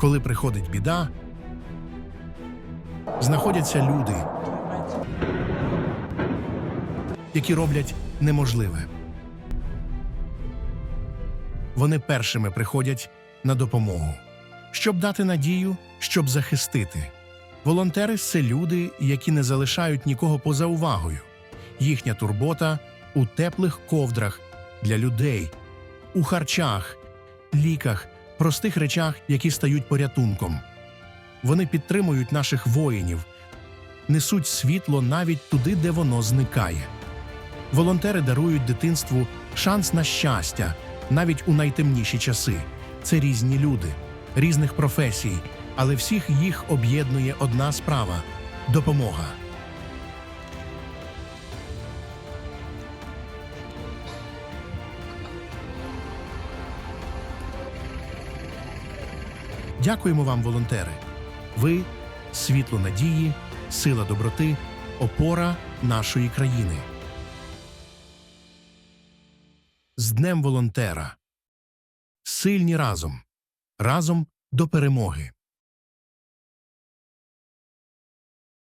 Коли приходить біда, знаходяться люди, які роблять неможливе. Вони першими приходять на допомогу, щоб дати надію, щоб захистити. Волонтери це люди, які не залишають нікого поза увагою. Їхня турбота у теплих ковдрах для людей, у харчах, ліках, простих речах, які стають порятунком. Вони підтримують наших воїнів, несуть світло навіть туди, де воно зникає. Волонтери дарують дитинству шанс на щастя навіть у найтемніші часи. Це різні люди, різних професій, але всіх їх об'єднує одна справа допомога. Дякуємо вам, волонтери. Ви світло надії, сила доброти, опора нашої країни. З Днем волонтера. Сильні разом. Разом до перемоги.